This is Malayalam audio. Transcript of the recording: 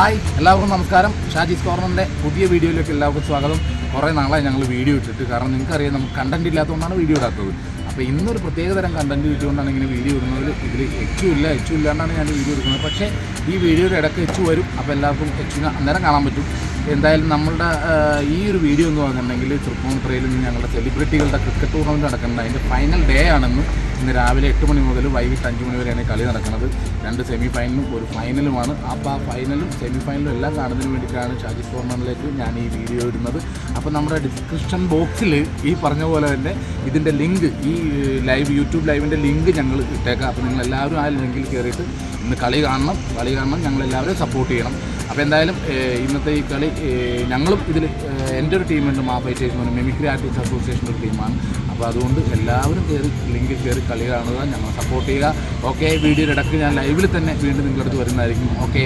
ഹായ് എല്ലാവർക്കും നമസ്കാരം. ഷാജീസ് കോർണറിന്റെ പുതിയ വീഡിയോയിലേക്ക് എല്ലാവർക്കും സ്വാഗതം. കുറേ നാളായി ഞങ്ങൾ വീഡിയോ ഇട്ടിട്ട്. കാരണം നിങ്ങൾക്കറിയാം നമുക്ക് കണ്ടന്റ് ഇല്ലാത്തതുകൊണ്ടാണ് വീഡിയോ ഇടാത്തത്. അപ്പോൾ ഇന്നൊരു പ്രത്യേക തരം കണ്ടന്റ് കിട്ടിയുകൊണ്ടാണ് ഇങ്ങനെ വീഡിയോ ഇടുന്നതിൽ ഇതിൽ എച്ചു ഇല്ല എച്ചു ഇല്ലാണ്ടാണ് ഞാൻ വീഡിയോ എടുക്കുന്നത് പക്ഷേ ഈ വീഡിയോയുടെ ഇടയ്ക്ക് എച്ചു വരും. അപ്പോൾ എല്ലാവർക്കും എച്ചിനെ അന്നേരം കാണാൻ പറ്റും. എന്തായാലും നമ്മളുടെ ഈ ഒരു വീഡിയോ എന്ന് പറഞ്ഞിട്ടുണ്ടെങ്കിൽ തൃപ്പൂണിത്തുറയിൽ നിന്ന് ഞങ്ങളുടെ സെലിബ്രിറ്റികളുടെ ക്രിക്കറ്റ് ടൂർണമെന്റ് നടക്കുന്നുണ്ട്. അതിന്റെ ഫൈനൽ ഡേ ആണെന്ന് ഇന്ന് രാവിലെ എട്ട് മണി മുതൽ വൈകിട്ട് അഞ്ച് മണി വരെയാണ് കളി നടക്കുന്നത്. രണ്ട് സെമി ഫൈനലും ഒരു ഫൈനലുമാണ് അപ്പോൾ ആ ഫൈനലും സെമി ഫൈനലും എല്ലാം കാണുന്നതിന് വേണ്ടിയിട്ടാണ് ഷാജി ടൂർണമെന്റിലേക്ക് ഞാൻ ഈ വീഡിയോ ഇടുന്നത്. അപ്പോൾ നമ്മുടെ ഡിസ്ക്രിപ്ഷൻ ബോക്സിൽ ഈ പറഞ്ഞ പോലെ തന്നെ ഇതിന്റെ ലിങ്ക് ഈ ലൈവ് യൂട്യൂബ് ലൈവിന്റെ ലിങ്ക് ഞങ്ങൾ ഇട്ടേക്കാം. അപ്പോൾ നിങ്ങളെല്ലാവരും ആ ലിങ്കിൽ കയറിയിട്ട് ഇന്ന് കളി കാണണം. കളി കാണണം. ഞങ്ങളെല്ലാവരും സപ്പോർട്ട് ചെയ്യണം. അപ്പോൾ എന്തായാലും ഇന്നത്തെ ഈ കളി ഞങ്ങളും ഇതിൽ എന്റെ ഒരു ടീമുണ്ട് മാ ഫൈറ്റേഴ്സ് എന്ന് മിമിക്രി ആർട്ടിസ്റ്റ് അസോസിയേഷന്റെ ഒരു ടീമാണ് അപ്പോൾ അതുകൊണ്ട് എല്ലാവരും കയറി ലിങ്കിൽ കയറി കളി കാണുക ഞങ്ങൾ സപ്പോർട്ട് ചെയ്യുക. ഓക്കെ വീഡിയോ ഇടയ്ക്ക് ഞാൻ ലൈവിൽ തന്നെ വീണ്ടും നിങ്ങളുടെ അടുത്ത് വരുന്നതായിരിക്കും. ഓക്കെ